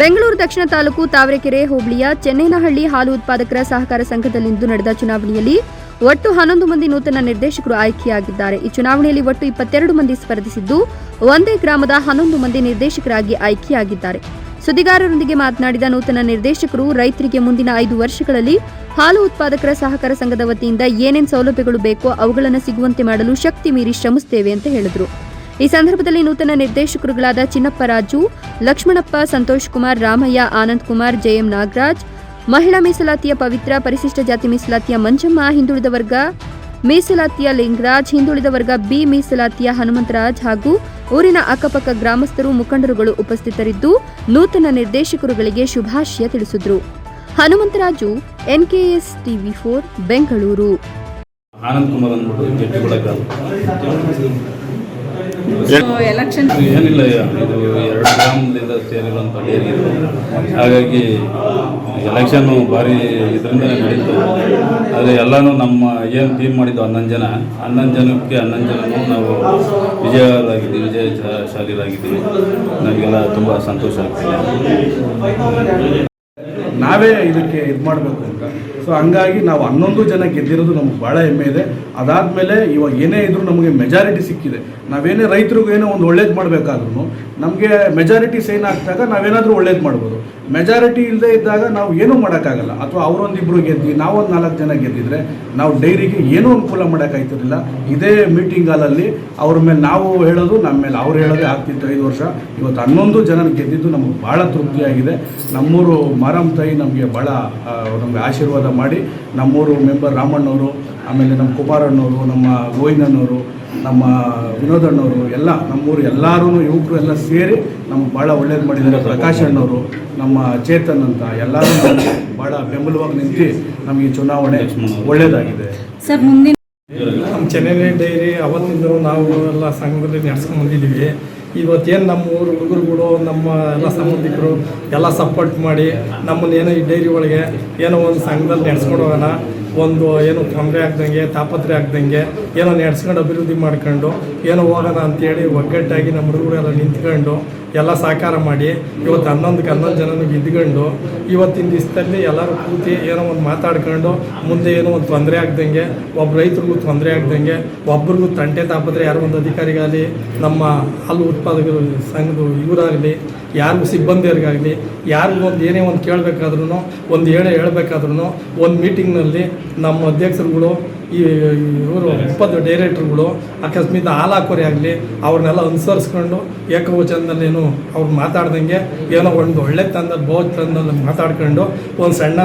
ಬೆಂಗಳೂರು ದಕ್ಷಿಣ ತಾಲೂಕು ತಾವರೆಕೆರೆ ಹೋಬಳಿಯ ಚೆನ್ನೈನಹಳ್ಳಿ ಹಾಲು ಉತ್ಪಾದಕರ ಸಹಕಾರ ಸಂಘದಲ್ಲಿಂದು ನಡೆದ ಚುನಾವಣೆಯಲ್ಲಿ ಒಟ್ಟು ಹನ್ನೊಂದು ಮಂದಿ ನೂತನ ನಿರ್ದೇಶಕರು ಆಯ್ಕೆಯಾಗಿದ್ದಾರೆ. ಈ ಚುನಾವಣೆಯಲ್ಲಿ ಒಟ್ಟು ಇಪ್ಪತ್ತೆರಡು ಮಂದಿ ಸ್ಪರ್ಧಿಸಿದ್ದು, ಒಂದೇ ಗ್ರಾಮದ ಹನ್ನೊಂದು ಮಂದಿ ನಿರ್ದೇಶಕರಾಗಿ ಆಯ್ಕೆಯಾಗಿದ್ದಾರೆ. ಸುದ್ದಿಗಾರರೊಂದಿಗೆ ಮಾತನಾಡಿದ ನೂತನ ನಿರ್ದೇಶಕರು, ರೈತರಿಗೆ ಮುಂದಿನ ಐದು ವರ್ಷಗಳಲ್ಲಿ ಹಾಲು ಉತ್ಪಾದಕರ ಸಹಕಾರ ಸಂಘದ ವತಿಯಿಂದ ಏನೇನು ಸೌಲಭ್ಯಗಳು ಬೇಕೋ ಅವುಗಳನ್ನು ಸಿಗುವಂತೆ ಮಾಡಲು ಶಕ್ತಿ ಮೀರಿ ಶ್ರಮಿಸುತ್ತೇವೆ ಅಂತ ಹೇಳಿದರು. ಈ ಸಂದರ್ಭದಲ್ಲಿ ನೂತನ ನಿರ್ದೇಶಕರುಗಳಾದ ಚಿನ್ನಪ್ಪ ರಾಜು, ಲಕ್ಷ್ಮಣಪ್ಪ ಸಂತೋಷ್ ಕುಮಾರ್, ರಾಮಯ್ಯ, ಆನಂದ್ ಕುಮಾರ್, ಜೆಎಂ ನಾಗರಾಜ್, ಮಹಿಳಾ ಮೀಸಲಾತಿಯ ಪವಿತ್ರ ಪರಿಶಿಷ್ಟ ಜಾತಿ ಮೀಸಲಾತಿಯ ಮಂಜಮ್ಮ, ಹಿಂದುಳಿದ ವರ್ಗ ಮೀಸಲಾತಿಯ ಲಿಂಗರಾಜ್, ಹಿಂದುಳಿದ ವರ್ಗ ಬಿ ಮೀಸಲಾತಿಯ ಹನುಮಂತರಾಜ್ ಹಾಗೂ ಊರಿನ ಅಕ್ಕಪಕ್ಕ ಗ್ರಾಮಸ್ಥರು, ಮುಖಂಡರುಗಳು ಉಪಸ್ಥಿತರಿದ್ದು ನೂತನ ನಿರ್ದೇಶಕರುಗಳಿಗೆ ಶುಭಾಶಯ ತಿಳಿಸಿದರು. Hanumantharaju, N K S TV four, Bengaluru. Election ಏನಿಲ್ಲ, ಇದು ಎರಡು ಗ್ರಾಮದಿಂದ ಸೇರಿರುವಂಥ ಡೇರಿ ಇದು. ಹಾಗಾಗಿ ಎಲೆಕ್ಷನ್ನು ಭಾರಿ ಇದರಿಂದ ನಡೀತು. ಆದರೆ ಎಲ್ಲನೂ ನಮ್ಮ ಏನು ಟೀಮ್ ಮಾಡಿದ್ದು ಹನ್ನೊಂದು ಜನ, ಹನ್ನೊಂದು ಜನಕ್ಕೆ ಹನ್ನೊಂದು ಜನನೂ ನಾವು ವಿಜಯರಾಗಿದ್ದೀವಿ ವಿಜಯ ಶಾಲಿರಾಗಿದ್ದೀವಿ ನಮಗೆಲ್ಲ ತುಂಬ ಸಂತೋಷ ಆಗ್ತಿದೆ. ನಾವೇ ಇದಕ್ಕೆ ಇದು ಮಾಡಬೇಕು ಅಂತ. ಸೊ ಹಂಗಾಗಿ ನಾವು ಹನ್ನೊಂದು ಜನ ಗೆದ್ದಿರೋದು ನಮ್ಗೆ ಭಾಳ ಹೆಮ್ಮೆ ಇದೆ. ಅದಾದಮೇಲೆ ಇವಾಗ ಏನೇ ಇದ್ರೂ ನಮಗೆ ಮೆಜಾರಿಟಿ ಸಿಕ್ಕಿದೆ. ನಾವೇನೇ ರೈತರಿಗೂ ಏನೋ ಒಂದು ಒಳ್ಳೇದು ಮಾಡಬೇಕಾದ್ರೂ ನಮಗೆ ಮೆಜಾರಿಟಿ ಸೈನ್ ಆಗ್ತಾಗ ನಾವೇನಾದರೂ ಒಳ್ಳೇದು ಮಾಡ್ಬೋದು. ಮೆಜಾರಿಟಿ ಇಲ್ಲದೆ ಇದ್ದಾಗ ನಾವು ಏನೂ ಮಾಡೋಕ್ಕಾಗಲ್ಲ. ಅಥವಾ ಅವರೊಂದಿಬ್ಬರು ಗೆದ್ದು ನಾವೊಂದು ನಾಲ್ಕು ಜನ ಗೆದ್ದಿದ್ರೆ ನಾವು ಡೈರಿಗೆ ಏನೂ ಅನುಕೂಲ ಮಾಡೋಕ್ಕಾಯ್ತಿರಲಿಲ್ಲ. ಇದೇ ಮೀಟಿಂಗ್ ಹಾಲಲ್ಲಿ ಅವ್ರ ಮೇಲೆ ನಾವು ಹೇಳೋದು ನಮ್ಮ ಮೇಲೆ ಅವ್ರು ಹೇಳೋದೇ ಆಗ್ತಿತ್ತು ಐದು ವರ್ಷ. ಇವತ್ತು ಹನ್ನೊಂದು ಜನ ಗೆದ್ದಿದ್ದು ನಮಗೆ ಭಾಳ ತೃಪ್ತಿಯಾಗಿದೆ. ನಮ್ಮೂರು ಮಾರಮ್ಮ ತಾಯಿ ನಮಗೆ ಭಾಳ ನಮಗೆ ಆಶೀರ್ವಾದ ಮಾಡಿ ನಮ್ಮೂರು ಮೆಂಬರ್ ರಾಮಣ್ಣವರು ಆಮೇಲೆ ನಮ್ಮ ಕುಮಾರಣ್ಣವರು ನಮ್ಮ ಗೋವಿಂದಣ್ಣವರು ನಮ್ಮ ವಿನೋದಣ್ಣವರು ಎಲ್ಲ ನಮ್ಮೂರು ಎಲ್ಲರೂ ಯುವಕರು ಎಲ್ಲ ಸೇರಿ ನಮ್ಗೆ ಭಾಳ ಒಳ್ಳೇದು ಮಾಡಿದ್ದಾರೆ. ಪ್ರಕಾಶ್ ಅಣ್ಣವರು ನಮ್ಮ ಚೇತನ್ ಅಂತ ಎಲ್ಲರೂ ನಮ್ಗೆ ಭಾಳ ಬೆಂಬಲವಾಗಿ ನಿಂತು ನಮಗೆ ಚುನಾವಣೆ ಒಳ್ಳೆಯದಾಗಿದೆ ಸರ್ ಮುಂದಿನ ನಮ್ಮ ಚೆನ್ನೈ ಡೈರಿ ಅವತ್ತಿಂದ ನಾವು ಎಲ್ಲ ಸಂಘದಲ್ಲಿ ನಡ್ಸ್ಕೊಂಡು ಬಂದಿದ್ದೀವಿ. ಇವತ್ತೇನು ನಮ್ಮ ಊರು ಹುಡುಗರುಗಳು, ನಮ್ಮ ಎಲ್ಲ ಸಂಬಂಧಿಕರು ಎಲ್ಲ ಸಪೋರ್ಟ್ ಮಾಡಿ ನಮ್ಮನ್ನು ಏನೋ ಈ ಡೈರಿ ಒಳಗೆ ಏನೋ ಒಂದು ಸಂಘದಲ್ಲಿ ನಡೆಸ್ಕೊಂಡು ಹೋಗೋಣ. ಒಂದು ಏನು ತೊಂದರೆ ಆಗ್ದಂಗೆ ತಾಪತ್ರೆ ಆಗ್ದಂಗೆ ಏನೋ ನಡೆಸ್ಕೊಂಡು ಅಭಿವೃದ್ಧಿ ಮಾಡ್ಕೊಂಡು ಏನೋ ಹೋಗೋಣ ಅಂತೇಳಿ ಒಗ್ಗಟ್ಟಾಗಿ ನಮ್ಮ ಹುಡುಗರು ಎಲ್ಲ ನಿಂತ್ಕೊಂಡು ಎಲ್ಲ ಸಹಕಾರ ಮಾಡಿ, ಇವತ್ತು ಹನ್ನೊಂದಕ್ಕೆ ಹನ್ನೊಂದು ಜನನು ಇದ್ಕೊಂಡು ಇವತ್ತಿನ ದಿವಸದಲ್ಲಿ ಎಲ್ಲರೂ ಕೂತಿ ಏನೋ ಒಂದು ಮಾತಾಡ್ಕೊಂಡು, ಮುಂದೆ ಏನೋ ಒಂದು ತೊಂದರೆ ಆಗ್ದಂಗೆ, ಒಬ್ಬ ರೈತರಿಗೂ ತೊಂದರೆ ಆಗ್ದಂಗೆ, ಒಬ್ರಿಗೂ ತಂಟೆ ತಾಪತ್ರೆ ಯಾರೋ ಒಂದು ಅಧಿಕಾರಿಗಾಗಲಿ ನಮ್ಮ ಹಾಲು ಉತ್ಪಾದಕರು ಸಂಘದ ಇವರಾಗಲಿ, ಯಾರಿಗೂ ಸಿಬ್ಬಂದಿಯರಿಗಾಗಲಿ, ಯಾರಿಗೂ ಒಂದು ಏನೇ ಒಂದು ಕೇಳಬೇಕಾದ್ರೂ ಒಂದು ಹೇಳೇ ಹೇಳಬೇಕಾದ್ರೂ ಒಂದು ಮೀಟಿಂಗ್ನಲ್ಲಿ ನಮ್ಮ ಅಧ್ಯಕ್ಷರುಗಳು ಈ ಇವರು ಉಪದ ಡೈರೆಕ್ಟ್ರುಗಳು ಅಕಸ್ಮಿತ ಹಾಲು ಹಾಕೋರೆ ಆಗಲಿ ಅವ್ರನ್ನೆಲ್ಲ ಅನುಸರಿಸ್ಕೊಂಡು ಏಕವಚನದಲ್ಲೇನು ಅವ್ರು ಮಾತಾಡ್ದಂಗೆ ಏನೋ ಒಂದು ಒಳ್ಳೆ ತಂದ ಬಹು ತಂದಲ್ಲಿ ಮಾತಾಡ್ಕೊಂಡು ಒಂದು ಸಣ್ಣ